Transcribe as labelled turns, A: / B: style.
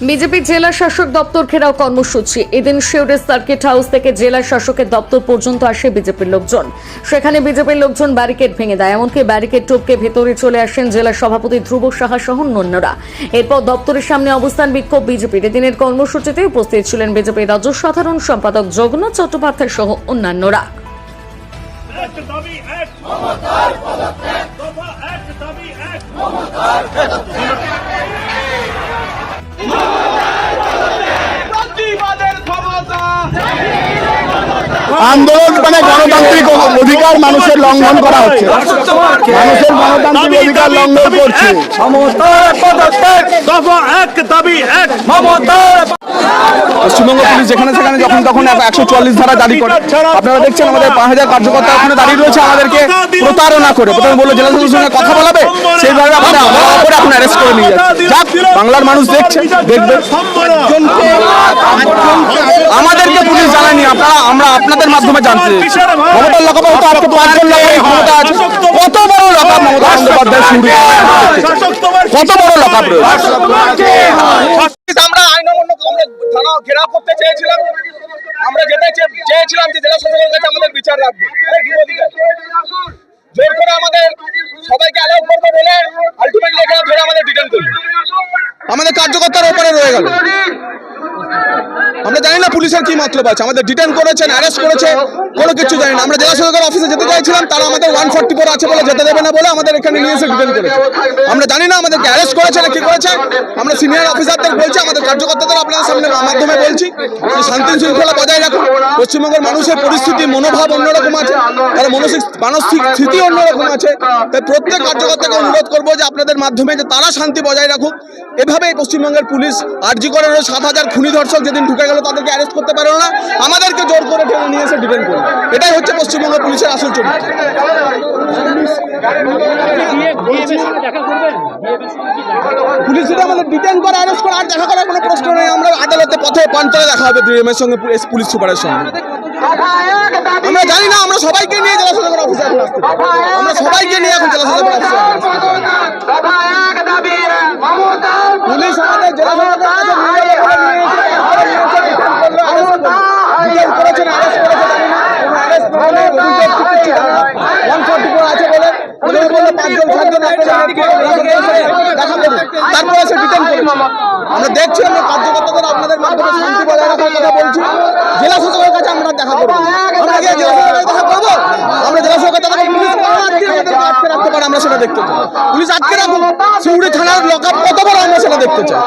A: BJP জেলা শাসক দপ্তর ঘেরাও কর্মসূচি। এদিন শিউরের সার্কিট হাউস থেকে জেলা শাসকের দপ্তর পর্যন্ত আসে বিজেপির লোকজন। সেখানে বিজেপির লোকজন ব্যারিকেড ভেঙে দেয়, এমনকি ব্যারিকেড টপকে ভেতরে চলে আসেন জেলা সভাপতি ধ্রুব সাহা সহ অন্যরা এরপর দপ্তরের সামনে অবস্থান বিক্ষোভ বিজেপির। এদিনের কর্মসূচিতে উপস্থিত ছিলেন বিজেপির রাজ্য সাধারণ সম্পাদক জগন্নাথ চট্টোপাধ্যায় সহ অন্যান্যরা।
B: আন্দোলন মানে গণতান্ত্রিক অধিকার মানুষের লঙ্ঘন করা হচ্ছে। মানুষের গণতান্ত্রিক অধিকার লঙ্ঘন করছে। পশ্চিমবঙ্গ পুলিশ যেখানে সেখানে যখন তখন একশো চল্লিশ ধারা জারি করে। আপনারা দেখছেন আমাদের পাঁচ হাজার কার্যকর্তা ওখানে দাঁড়িয়ে রয়েছে আমাদেরকে প্রতারণা করে। প্রথমে বলল জেলা শাসকের সঙ্গে কথা বলাবে? সেইভাবে আমরা করে এখন অ্যারেস্ট করে নিয়ে যাচ্ছে যাক বাংলার মানুষ দেখছে দেখবে জানায়নি আমরা আপনাদের মাধ্যমে মমতার তো আজকে পাঁচজন ক্ষমতা আছে। কত বড় মমতা বন্দ্যোপাধ্যায় শুরু কত বড়
C: আমরা আইন থানা ঘেরাও করতে চেয়েছিলাম। আমরা যেতে চেয়েছিলাম যে জেলা শাসকের কাছে আমাদের বিচার রাখব। জোর করে আমাদের সবাইকে অ্যালাউ করবে বলে আলটিমেটলি এখানে আমাদের ডিটেন করল আমাদের কার্যকর্তার ওপরে রয়ে গেল। আমরা জানি না পুলিশের কি মতলব আছে। আমাদের ডিটেন করেছেন অ্যারেস্ট করেছে, কোনো কিছু জানি না। আমরা জেলা শাসকের অফিসে যেতে চাইছিলাম, তারা আমাদের ওয়ান ফোর্টি ফোর আছে বলে যেতে দেবে না বলে আমাদের এখানে নিয়ে এসে ডিটেন করেছে। আমরা জানি না আমাদেরকে অ্যারেস্ট করেছে না কি করেছে। আমরা সিনিয়র অফিসারদের বলছি, আমাদের কার্যকর্তাদের আপনাদের সামনে মাধ্যমে বলছি যে শান্তি শৃঙ্খলা বজায় রাখুন। পশ্চিমবঙ্গের মানুষের পরিস্থিতি, মনোভাব অন্যরকম আছে তার মানসিক মানসিক স্থিতি অন্যরকম আছে। তাই প্রত্যেক কার্যকর্তাকে অনুরোধ করব যে আপনাদের মাধ্যমে যে তারা শান্তি বজায় রাখুক। এভাবেই পশ্চিমবঙ্গের পুলিশ আরজি করে সাত হাজার খুনি ধর্ষক যেদিন ঢুকে গেল তাদেরকে অ্যারেস্ট করতে পারল না। আমাদেরকে জোর করে টেনে নিয়ে এসে ডিপেন্ড করল এটাই হচ্ছে পশ্চিমবঙ্গ পুলিশের আসল চরিত্র। পুলিশ আমাদের ডিটেন করে অ্যারেস্ট করে, আর দেখা করার কোনো প্রশ্ন নেই। আমরা আদালতে পথে পান্তরে দেখা হবে ডিএমের সঙ্গে পুলিশ- সুপারের সঙ্গে। আমরা জানি না, আমরা সবাইকে নিয়ে আমরা সবাইকে নিয়ে এখন পুলিশ আমাদের জেলা কাছে নিয়ে যাবে, ওখানে নিয়ে এসে তারপরে নিয়ে এসে ডিটেন করল, arrest করল। ডিটেন করেছেন, arrest করেছে জানি না। কোনো arrest করে নাই, অভিযোগ তো কিচ্ছু জানি না। 144 আছে বলে, পাঁচজন, সাতজন। তারপরে এসে ডিটেন করেছে। আমরা দেখছি আমরা কার্যকর্তাদের আপনাদের মাধ্যমে শান্তি বজায় রাখার কথা বলছি। জেলা শাসকের কাছে আমরা দেখা করব। আমরা গিয়ে জেলা শাসকের দেখা করব। আমরা জেলা শাসকের পুলিশ আটকে রাখতে পারে আমরা সেটা দেখতে চাই। পুলিশ আটকে রাখুন সিউড়ি থানার লকআপ কত বড় আমরা সেটা দেখতে চাই।